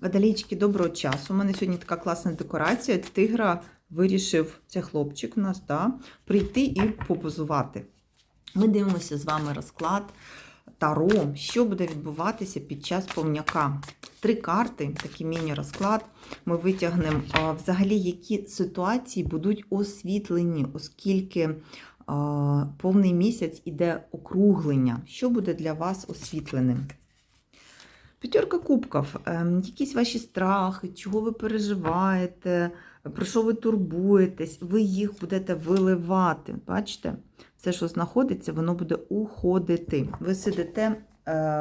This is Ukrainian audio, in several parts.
Водолійчики, доброго часу. У мене сьогодні така класна декорація. Тигра вирішив, це хлопчик у нас, да, прийти і попозувати. Ми дивимося з вами розклад Таро, що буде відбуватися під час повняка. Три карти, такий міні-розклад. Ми витягнемо взагалі, які ситуації будуть освітлені, оскільки повний місяць іде округлення. Що буде для вас освітленим? П'ятерка кубків. Ем, якісь ваші страхи, чого ви переживаєте, про що ви турбуєтесь, ви їх будете виливати. Бачите? Все, що знаходиться, воно буде уходити. Ви сидите,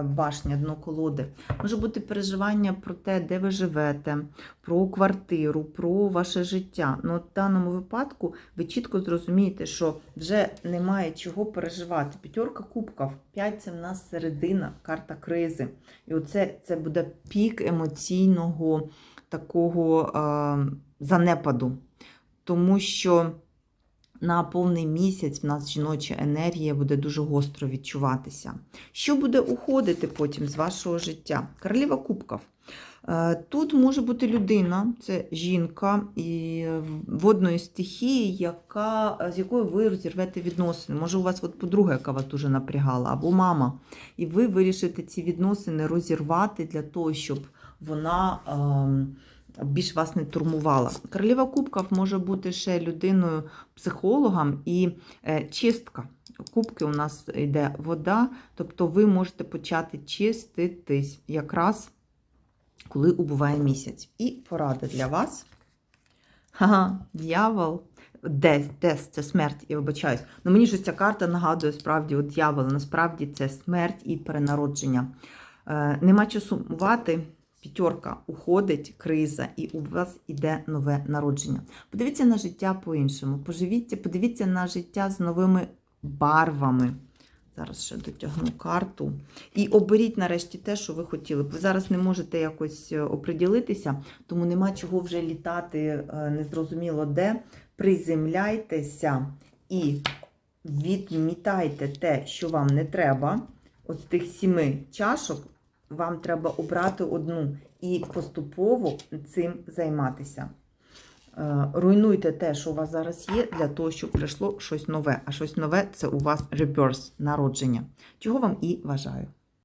башня, дно колоди. Може бути переживання про те, де ви живете, про квартиру, про ваше життя. Ну, в даному випадку ви чітко зрозумієте, що вже немає чого переживати. П'ятерка кубків, 5 це в нас середина, карта кризи. І оце це буде пік емоційного такого е, занепаду. Тому що на повний місяць в нас жіноча енергія буде дуже гостро відчуватися. Що буде уходити потім з вашого життя? Королева кубків. Е, Тут може бути людина, це жінка і водної стихії, яка, з якою ви розірвете відносини. Може, у вас от подруга, яка вас дуже напрягала, або мама. І ви вирішите ці відносини розірвати для того, щоб вона. ем, більш вас не турмувала. Королева кубків може бути ще людиною, психологом і е, чистка. Кубки у нас йде вода, тобто ви можете почати чиститись якраз коли убуває місяць. І порада для вас. Ха-ха, дьявол. Дес, дес, це смерть, я вибачаюсь. Ну мені ж ця карта нагадує справді от дьявол. Насправді це смерть і перенародження. Е, нема часу сумувати. П'ятерка уходить, криза, і у вас іде нове народження. Подивіться на життя по-іншому. Поживіться, подивіться на життя з новими барвами. Зараз ще дотягну карту. І оберіть нарешті те, що ви хотіли. Ви зараз не можете якось е, оприділитися, тому нема чого вже літати е, незрозуміло де. Приземляйтеся і відмітайте те, що вам не треба. От з тих сіми чашок вам треба обрати одну і поступово цим займатися. Е, Руйнуйте те, що у вас зараз є, для того, щоб прийшло щось нове. А щось нове це у вас реберс, народження. Чого вам і бажаю.